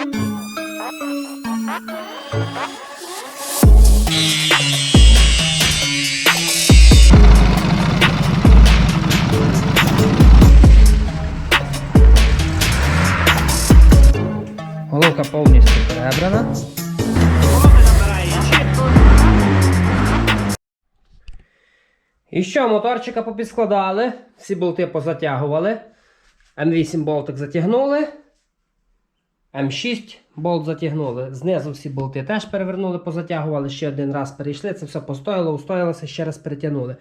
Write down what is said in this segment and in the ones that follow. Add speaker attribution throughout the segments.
Speaker 1: Головка повністю перебрана. І що, моторчика попідскладали, всі болти позатягували. М8 болтик затягнули. М6 болт затягнули. Знизу всі болти теж перевернули, позатягували, ще один раз перейшли. Це все постояло, устоялося, ще раз перетягнули.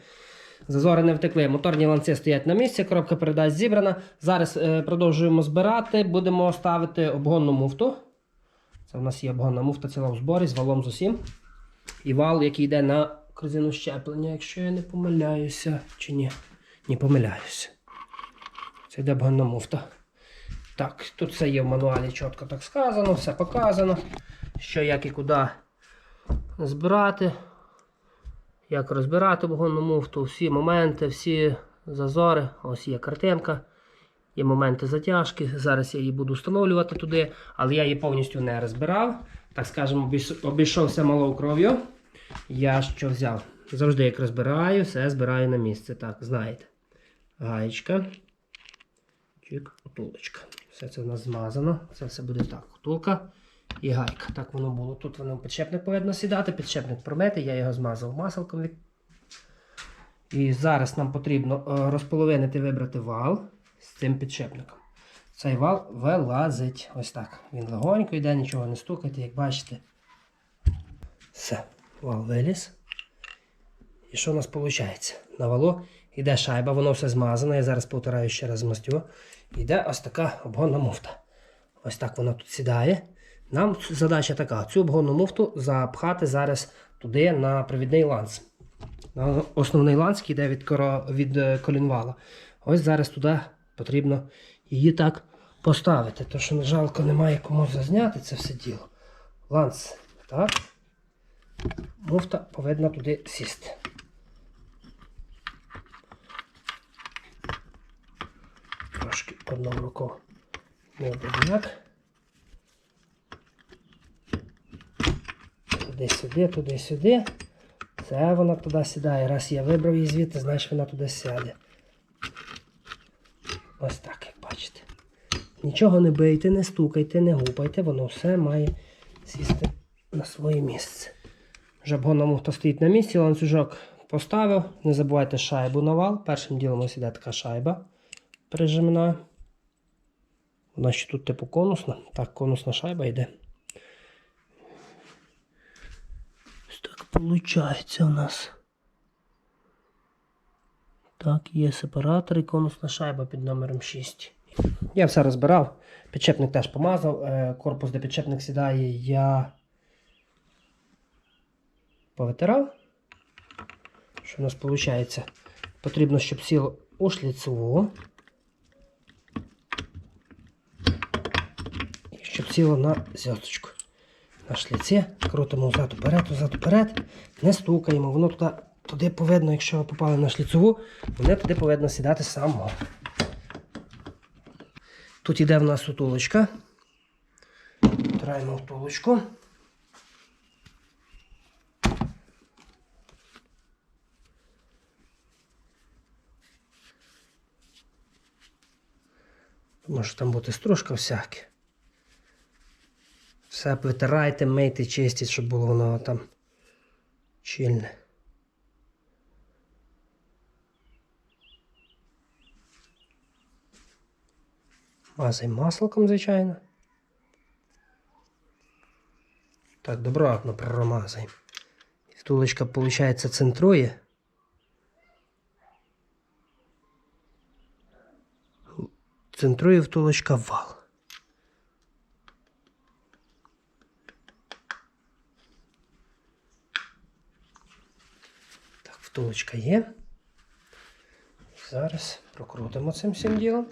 Speaker 1: Зазори не втекли. Моторні ланці стоять на місці, коробка передач зібрана. Зараз е, продовжуємо збирати. Будемо ставити обгонну муфту. Це в нас є обгонна муфта ціла в зборі з валом з усім. І вал, який йде на корзину щеплення, якщо я не помиляюся. Чи ні? Ні, помиляюся. Це йде обгонна муфта. Так, тут все є в мануалі чітко так сказано, все показано. Що як і куди збирати. Як розбирати вагонну муфту, всі моменти, всі зазори. Ось є картинка. Є моменти затяжки. Зараз я її буду встановлювати туди, але я її повністю не розбирав. Так скажемо, обійшовся малою кров'ю. Я що взяв? Завжди як розбираю, все збираю на місце. Так, знаєте. Гаєчка. Чик, утулочка. Все це в нас змазано. Це все буде так. Втулка і гайка. Так воно було. Тут воно підшипник повинно сідати, підшипник промити, я його змазав маселком. І зараз нам потрібно е, розполовинити, вибрати вал з цим підшипником. Цей вал вилазить. Ось так. Він легонько йде, нічого не стукайте, як бачите. Все, вал виліз. І що у нас виходить? На валу йде шайба, воно все змазане. Я зараз повторяю ще раз змастю. Йде ось така обгонна муфта. Ось так вона тут сідає. Нам задача така: цю обгонну муфту запхати зараз туди на провідний ланц. На основний ланц, який йде від, коро, від е, колінвала. Ось зараз туди потрібно її так поставити. То що на жалко немає кому зазняти це все діло. Ланц. Так. Муфта повинна туди сісти. Одну руку як. Туди-сюди, туди-сюди. Це вона туди сідає. Раз я вибрав її звідти, значить вона туди сяде. Ось так, як бачите. Нічого не бийте, не стукайте, не гупайте, воно все має сісти на своє місце. Жабгонна муфта стоїть на місці, ланцюжок поставив. Не забувайте шайбу на вал. Першим ділом ось іде така шайба прижимна. Вона ще тут типу конусна. Так, конусна шайба йде. Ось так виходить у нас. Так, є сепаратор і конусна шайба під номером 6. Я все розбирав. Підчепник теж помазав. Е, Корпус, де підчепник сідає, я повитирав. Що у нас виходить? Потрібно, щоб сіло у шліцеву. Сіло на зв'язочку. На шліці. Крутимо взад уперед, взад уперед. Не стукаємо. Воно туди, туди повинно, якщо ви попали на шліцеву, воно туди повинно сідати само. Тут іде в нас утулочка. Втираємо втулочку. Може там бути стружка всяке. Все витирайте, мийте, чистіть, щоб було воно там чільне. Мазаємо масликом, звичайно. Так, добротно промазаємо. Втулочка, виходить, центрує. Центрує втулочка вал. Так, втулочка є. Зараз прокрутимо цим всім ділом.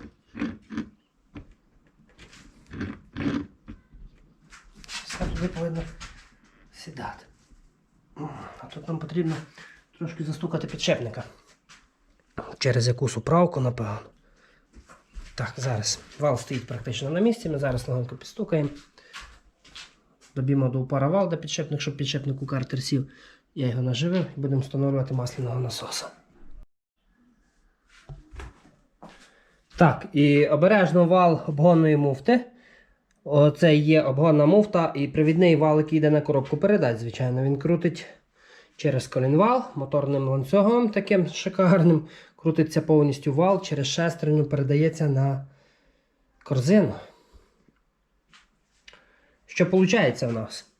Speaker 1: Все туди повинно сідати. А тут нам потрібно трошки застукати підшипника. Через якусь управку, напевно. Так, зараз вал стоїть практично на місці. Ми зараз легонько підстукаємо. Доб'ємо до упора вал, де підшипник, щоб підшипник у картер сів. Я його наживив і будемо встановлювати масляного насоса. Так, і обережно вал обгонної муфти. Оце є обгонна муфта і привідний вал, який йде на коробку передач. Звичайно, він крутить через колінвал, моторним ланцюгом таким шикарним. Крутиться повністю вал, через шестерню передається на корзину. Що виходить в нас?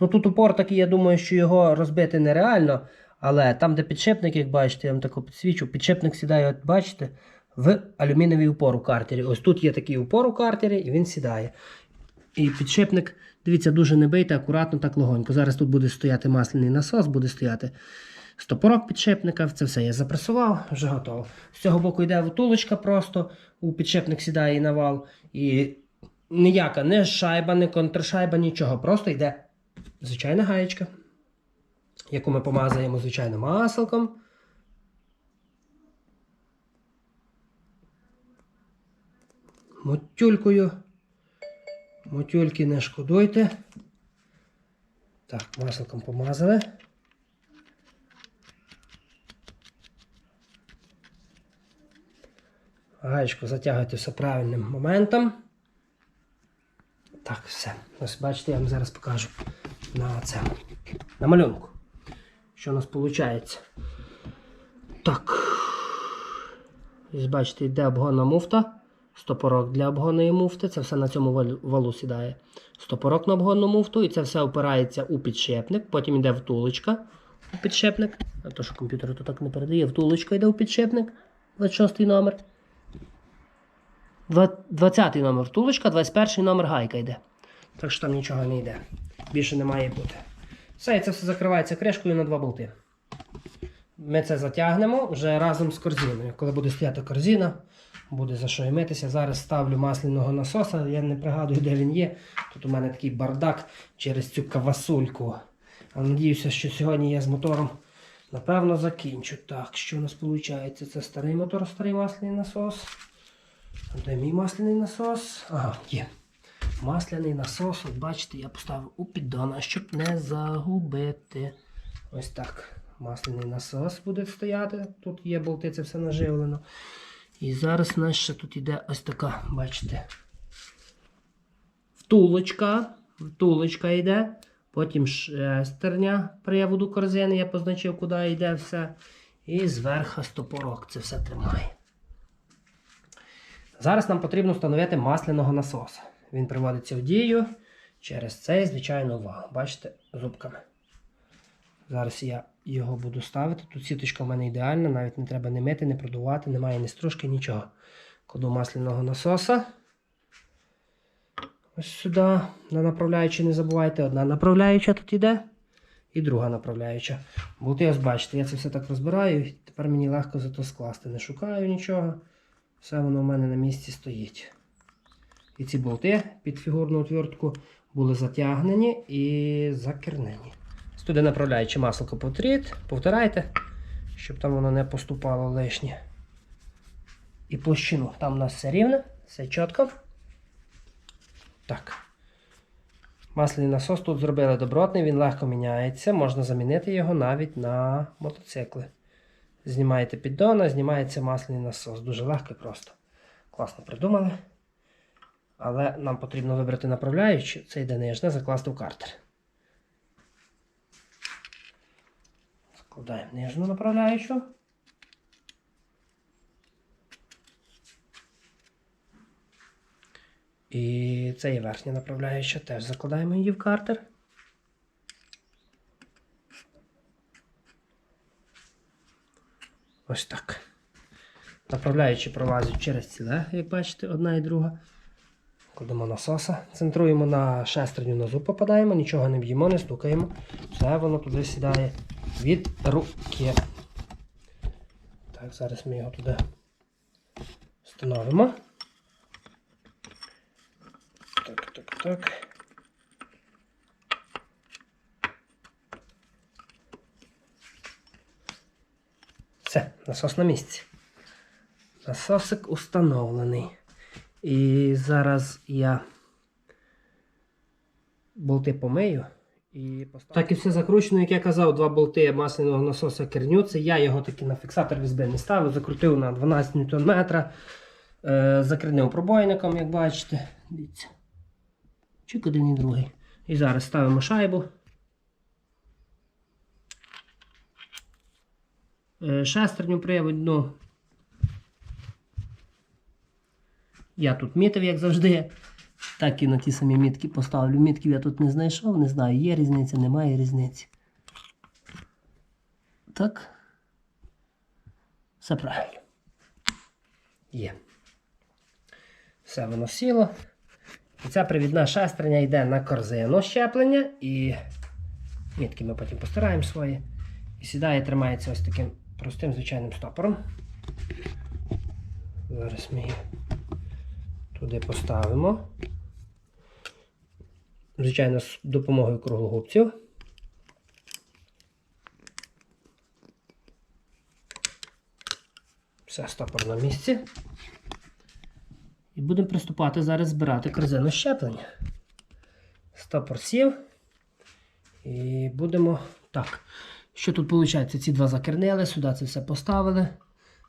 Speaker 1: Ну тут упор такий, я думаю, що його розбити нереально. Але там, де підшипник, як бачите, я вам тако підсвічу, підшипник сідає, от бачите, в алюмінієвий упор у картері. Ось тут є такий упор у картері, і він сідає. І підшипник, дивіться, дуже не бийте, акуратно, так легонько. Зараз тут буде стояти масляний насос, буде стояти стопорок підшипника. Це все я запресував, вже готово. З цього боку йде втулочка просто, у підшипник сідає і на вал. І ніяка не шайба, не контршайба, нічого. Просто йде звичайна гаєчка, яку ми помазаємо, звичайно, маселком. Мотюлькою. Мотюльки не шкодуйте. Так, масликом помазали. Гаєчку затягуйте все правильним моментом. Так, все. Ось бачите, я вам зараз покажу на це. На малюнку. Що у нас виходить? Так. Ось бачите, йде обгонна муфта. Стопорок для обгонної муфти. Це все на цьому валу сідає. Стопорок на обгонну муфту, і це все опирається у підшипник. Потім йде втулочка у підшипник. А то, що комп'ютер то так не передає. Втулочка йде у підшипник. 26 номер. Два- 20 номер втулочка, 21 номер гайка йде. Так що там нічого не йде. Більше не має бути. Все, і це все закривається кришкою на два болти. Ми це затягнемо вже разом з корзиною. Коли буде стояти корзина, буде за що і митися. Зараз ставлю масляного насоса. Я не пригадую, де він є. Тут у мене такий бардак через цю кавасульку. Але надіюся, що сьогодні я з мотором напевно закінчу. Так, що у нас виходить? Це старий мотор, старий масляний насос. А Де мій масляний насос? Ага, є. Масляний насос, от бачите, я поставив у піддон, щоб не загубити. Ось так. Масляний насос буде стояти. Тут є болти, це все наживлено. І зараз у нас ще тут йде ось така, бачите. Втулочка. Втулочка йде. Потім шестерня приводу корзини. Я позначив, куди йде все. І зверху стопорок. Це все тримає. Зараз нам потрібно встановити масляного насоса. Він приводиться в дію через цей, звичайно, вал. Бачите, зубками. Зараз я його буду ставити. Тут сіточка в мене ідеальна, навіть не треба не мити, не продувати, немає ні стружки, нічого. Кладу масляного насоса. Ось сюди. На направляючі не забувайте. Одна направляюча тут іде. І друга направляюча. Болти, ось бачите, я це все так розбираю, тепер мені легко зато скласти. Не шукаю нічого. Все воно в мене на місці стоїть. І ці болти під фігурну отвертку були затягнені і закернені. Туди направляючи масло повторіть, повторяйте, щоб там воно не поступало лишнє. І площину. Там у нас все рівне, все чітко. Так. Масляний насос тут зробили добротний, він легко міняється. Можна замінити його навіть на мотоцикли. Знімаєте піддона, знімається масляний насос. Дуже легко і просто. Класно придумали. Але нам потрібно вибрати направляючу, це йде нижне, закласти в картер. Закладаємо нижню направляючу. І це є верхня направляюча, теж закладаємо її в картер. Ось так. Направляючи пролазять через ціле, як бачите, одна і друга. Кладемо насоса, центруємо на шестерню на попадаємо, нічого не б'ємо, не стукаємо. Все воно туди сідає від руки. Так, зараз ми його туди встановимо. Так, так, так. Все, насос на місці. Насосик установлений. І зараз я болти помию. І поставлю. Так і все закручено, як я казав, два болти масляного насоса кернються. Я його таки на фіксатор різьби не ставив, закрутив на 12 Нм. Е, закринив пробойником, як бачите. Дивіться. Чик один і другий. І зараз ставимо шайбу. Е, шестерню приводну. Я тут мітив, як завжди. Так і на ті самі мітки поставлю. Мітків я тут не знайшов, не знаю, є різниця, немає різниці. Так. Все правильно. Є. Все воно сіло. І ця привідна шестерня йде на корзину щеплення і мітки ми потім постираємо свої. І сідає, тримається ось таким простим звичайним стопором. Зараз ми її туди поставимо. Звичайно, з допомогою круглогубців. Все, стопор на місці. І будемо приступати зараз збирати корзину щеплення. Стопор сів. І будемо. Так. Що тут виходить? Ці два закернили, сюди це все поставили.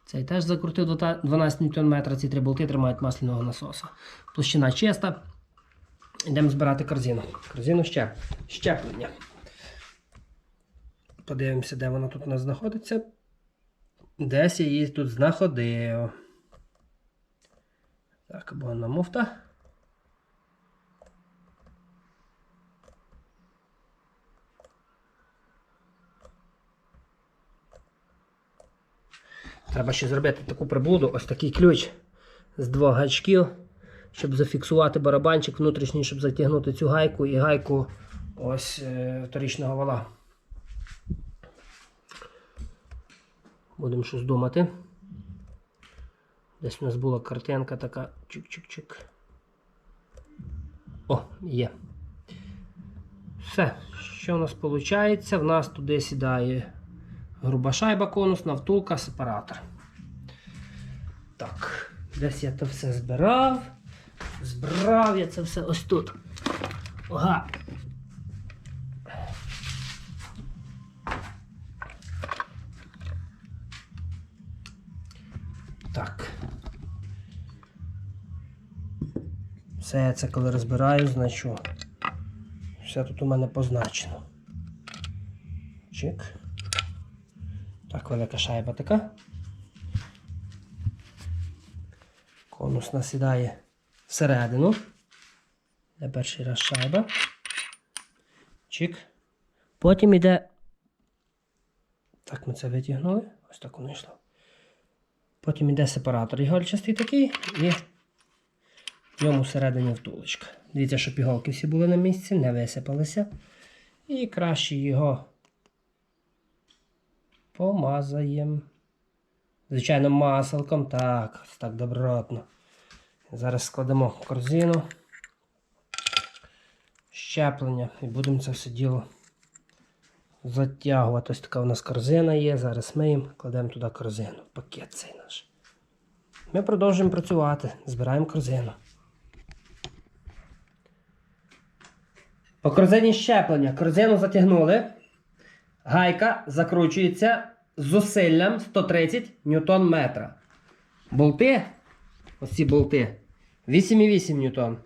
Speaker 1: Цей теж закрутив до 12 Нм, ці три болти тримають масляного насоса. Площина чиста. Йдемо збирати корзину. Корзину ще. щеплення. Подивимося, де вона тут у нас знаходиться. Десь я її тут знаходив. Так, або на муфта. Треба ще зробити таку приблуду, ось такий ключ з двох гачків, щоб зафіксувати барабанчик внутрішній, щоб затягнути цю гайку і гайку ось е, вторічного вала. Будемо щось думати. Десь у нас була картинка така. Чик-чик-чик. О, є. Все, що у нас виходить? В нас туди сідає груба шайба конусна, втулка, сепаратор. Так, десь я це все збирав. Збирав я це все ось тут. Ага. Так. Все я це коли розбираю, значу. Все тут у мене позначено. Чик. Так, велика шайба така. Конус насідає всередину. Де перший раз шайба. Чик. Потім йде. Так, ми це витягнули. Ось так воно йшло. Потім йде сепаратор ігольчастий такий і в ньому всередині втулочка. Дивіться, щоб іголки всі були на місці, не висипалися. І краще його помазаємо. Звичайно, маселком. Так, так добротно. Зараз складемо в корзину. Щеплення і будемо це все діло затягувати. Ось така у нас корзина є. Зараз ми їм кладемо туди корзину. Пакет цей наш. Ми продовжуємо працювати. Збираємо корзину. По корзині щеплення. Корзину затягнули. Гайка закручується зусиллям 130 ньютон метра. Болти, ось ці болти, 8,8 ньютон.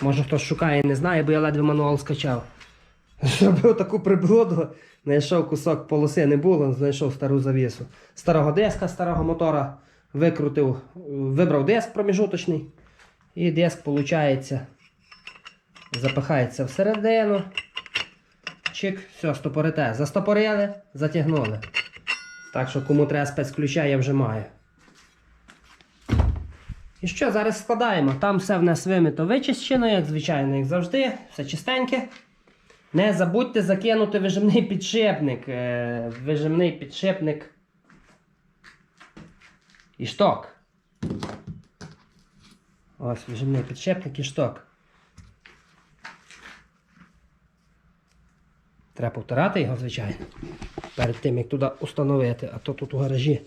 Speaker 1: Може хтось шукає, не знає, бо я ледве мануал скачав. Зробив таку приблуду, знайшов кусок полоси, не було, знайшов стару завісу. Старого диска, старого мотора викрутив, вибрав диск проміжуточний. І диск, виходить, запихається всередину. Чик, все, стопорите. Застопорили, затягнули. Так що кому треба спецключа, я вже маю. І що, зараз складаємо. Там все в нас вимито вичищено, як звичайно, як завжди. Все чистеньке. Не забудьте закинути вижимний підшипник. Е, вижимний підшипник. І шток. Ось вижимний підшипник і шток. Треба повторати його, звичайно. Перед тим, як туди установити, а то тут у гаражі.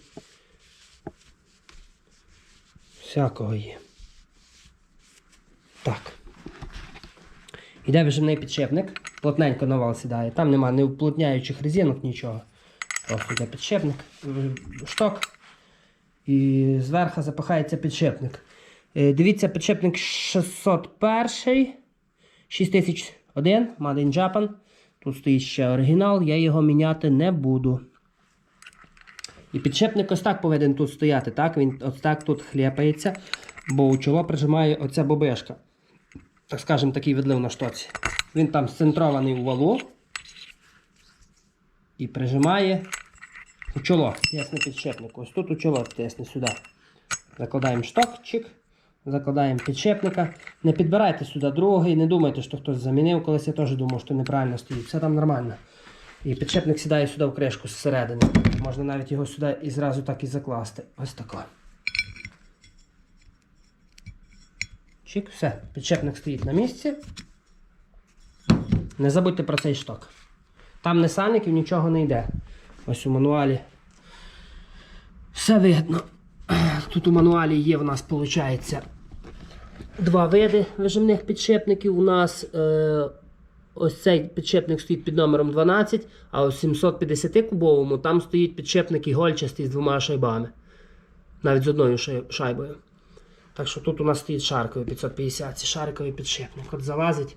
Speaker 1: Всякого є. Так. Іде вижимний підшипник, плотненько на вал сідає. Там нема ні вплотняючих резинок, нічого. Просто йде підшипник, шток. І зверху запихається підшипник. Е, Дивіться, підшипник 601, 6001, Made in Japan. Тут стоїть ще оригінал, я його міняти не буду. І підшипник ось так повинен тут стояти, так? Він ось так тут хліпається, бо у чоло прижимає оця бобишка. Так скажемо, такий відлив на штоці. Він там сцентрований у валу і прижимає у чоло. Тисне підшипник. Ось тут у чоло тисне сюди. Закладаємо шток, чик, закладаємо підшипника. Не підбирайте сюди другий, не думайте, що хтось замінив. Колись я теж думав, що неправильно стоїть. Все там нормально. І підшипник сідає сюди в кришку зсередини. Можна навіть його сюди і зразу так і закласти. Ось тако. Чик, все. Підшипник стоїть на місці. Не забудьте про цей шток. Там не сальників, нічого не йде. Ось у мануалі. Все видно. Тут у мануалі є в нас, виходить, два види вижимних підшипників. У нас е, ось цей підшипник стоїть під номером 12, а у 750 кубовому там стоїть підшипник ігольчастий з двома шайбами. Навіть з одною шайбою. Так що тут у нас стоїть шарковий 550, це шариковий підшипник. От залазить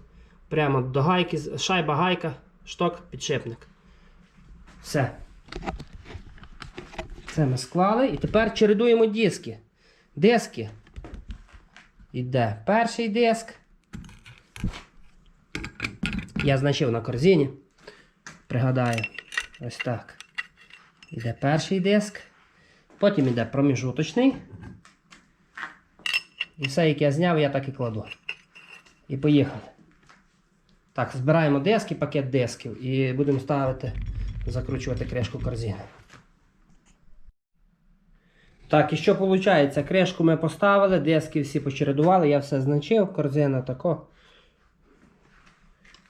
Speaker 1: прямо до гайки, шайба, гайка, шток, підшипник. Все. Це ми склали. І тепер чередуємо диски. Диски. Іде перший диск. Я значив на корзині. Пригадаю. Ось так. Іде перший диск. Потім іде проміжуточний. І все, яке я зняв, я так і кладу. І поїхали. Так, збираємо диски, пакет дисків і будемо ставити, закручувати кришку корзини. Так, і що виходить? Кришку ми поставили, диски всі почередували, я все значив, корзина тако.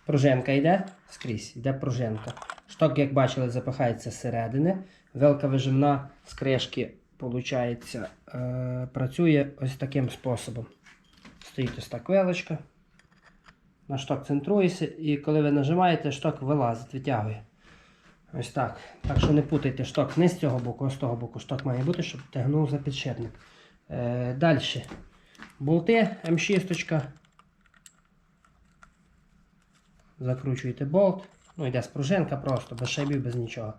Speaker 1: Пружинка йде скрізь, йде пружинка. Шток, як бачили, запихається зсередини. Велка вижимна з кришки, виходить, е, працює ось таким способом. Стоїть ось так велочка. На шток центрується, і коли ви нажимаєте, шток вилазить, витягує. Ось так. Так що не путайте шток не з цього боку, а з того боку шток має бути, щоб тягнув за підшипник. Е, Далі. Болти М6. Закручуєте болт. Ну, йде спружинка просто, без шайбів, без нічого.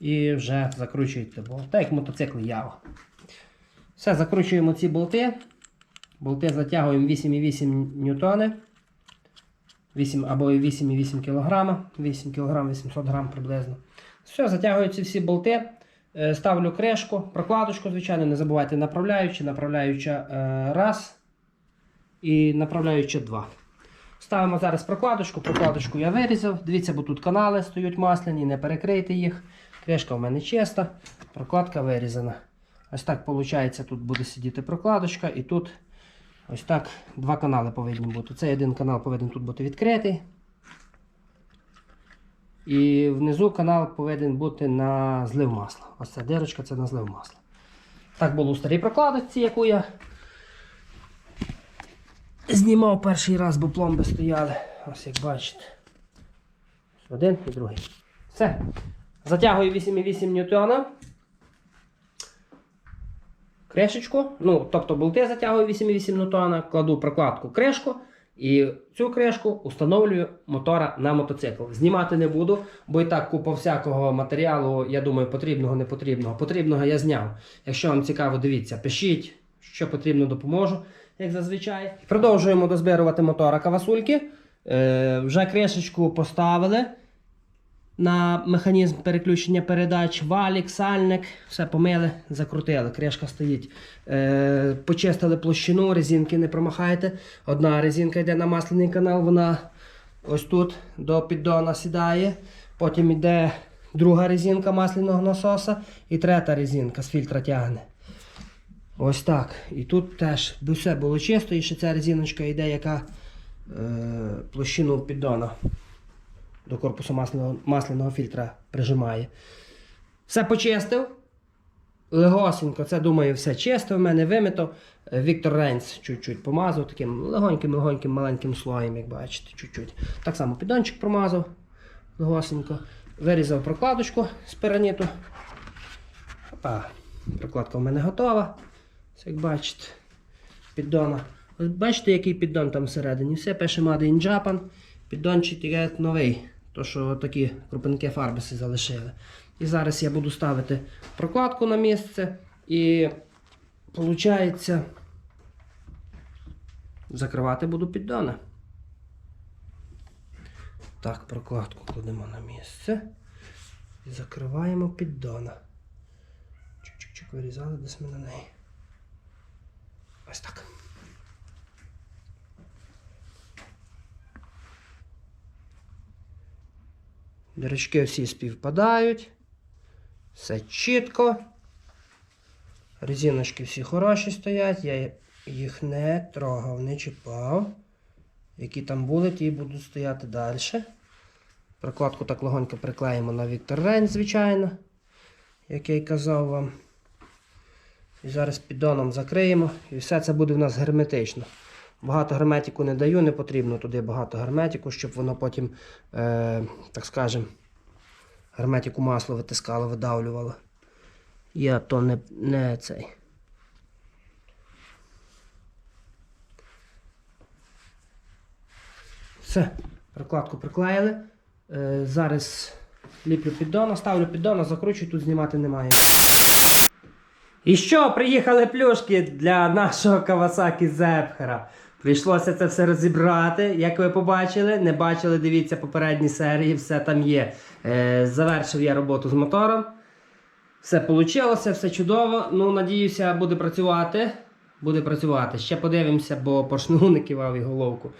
Speaker 1: І вже закручуєте болт. Так як мотоцикл Ява. Все, закручуємо ці болти. Болти затягуємо 8,8 ньютони. 8 або 8,8 кг, 8 кг 800 г приблизно. Все, затягуються всі болти. Е, Ставлю кришку, прокладочку, звичайно, не забувайте направляючи, направляюча е, раз і направляюча два. Ставимо зараз прокладочку. Прокладочку я вирізав. Дивіться, бо тут канали стоять масляні, не перекрийте їх. Кришка в мене чиста, прокладка вирізана. Ось так виходить, тут буде сидіти прокладочка і тут ось так два канали повинні бути. Цей один канал повинен тут бути відкритий. І внизу канал повинен бути на злив масла. Ось ця дирочка це на злив масла. Так було у старій прокладочці, яку я знімав перший раз, бо пломби стояли. Ось як бачите. Один і другий. Все. Затягую 8,8 ньютона. Кришечку. Ну, тобто болти затягую 8,8 ньютона, кладу прокладку кришку. І цю кришку установлюю мотора на мотоцикл. Знімати не буду, бо і так купа всякого матеріалу, я думаю, потрібного, не потрібного. Потрібного я зняв. Якщо вам цікаво, дивіться, пишіть, що потрібно, допоможу, як зазвичай. Продовжуємо дозбирувати мотора кавасульки. Е, вже кришечку поставили на механізм переключення передач, валік, сальник, все помили, закрутили, кришка стоїть. Е, почистили площину, резинки не промахайте. Одна резинка йде на масляний канал, вона ось тут до піддона сідає. Потім йде друга резинка масляного насоса і третя резинка з фільтра тягне. Ось так. І тут теж все було чисто, і ще ця резиночка йде, яка е, площину піддона до корпусу масляного, масляного фільтра прижимає. Все почистив. легосенько, це думаю, все чисто в мене вимито. Е, Віктор Рейнс чуть-чуть помазав таким легоньким-легоньким маленьким слоєм, як бачите, чуть-чуть. Так само піддончик промазав легосенько. Вирізав прокладочку з пираніту. Опа, прокладка в мене готова. Як бачите, піддона. Бачите, який піддон там всередині. Все пише Made in Japan. Піддончик новий. То, що такі крупинки фарби си залишили. І зараз я буду ставити прокладку на місце. І виходить, закривати буду піддони. Так, прокладку кладемо на місце. І закриваємо піддона. Чик-чик-чик вирізали десь ми на неї. Ось так. Дірочки всі співпадають. Все чітко. Резиночки всі хороші стоять. Я їх не трогав, не чіпав. Які там були, ті будуть стояти далі. Прокладку так легонько приклеїмо на Віктор Рейн, звичайно, як я й казав вам. І зараз піддоном закриємо. І все це буде в нас герметично. Багато герметику не даю, не потрібно туди багато герметику, щоб воно потім, е, так скажем, герметику масло витискало, видавлювало. Я то не, не цей. Все, прокладку приклеїли. Е, зараз ліплю піддона, ставлю піддона, закручую, тут знімати немає. І що, приїхали плюшки для нашого Кавасакі Зепхера. Прийшлося це все розібрати. Як ви побачили, не бачили, дивіться попередні серії, все там є. Е, завершив я роботу з мотором. Все вийшло, все чудово. Ну, надіюся, буде працювати. Буде працювати. Ще подивимося, бо поршню не кивав і головку.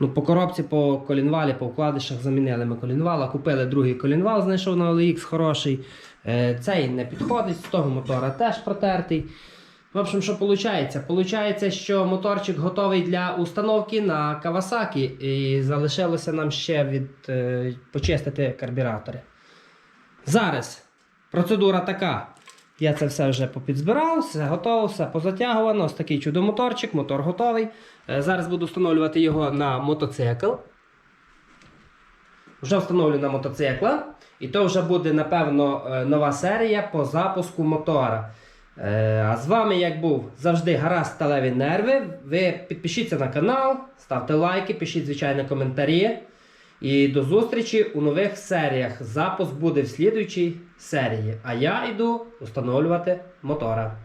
Speaker 1: Ну, по коробці, по колінвалі, по вкладишах замінили ми колінвала. Купили другий колінвал, знайшов на OLX хороший. Е, цей не підходить, з того мотора теж протертий. В общем, що виходить? Получається, що моторчик готовий для установки на Kawasaki і залишилося нам ще від, е, почистити карбюратори. Зараз процедура така. Я це все вже попідзбирав, все готово, все позатягувано. Ось такий чудо-моторчик, мотор готовий. Е, Зараз буду встановлювати його на мотоцикл. Вже встановлю на мотоцикла. І то вже буде, напевно, е, нова серія по запуску мотора. Е, А з вами, як був завжди, гаразд сталеві нерви. Ви підпишіться на канал, ставте лайки, пишіть, звичайно, коментарі. І до зустрічі у нових серіях. Запуск буде в слідуючій серії. А я йду встановлювати мотора.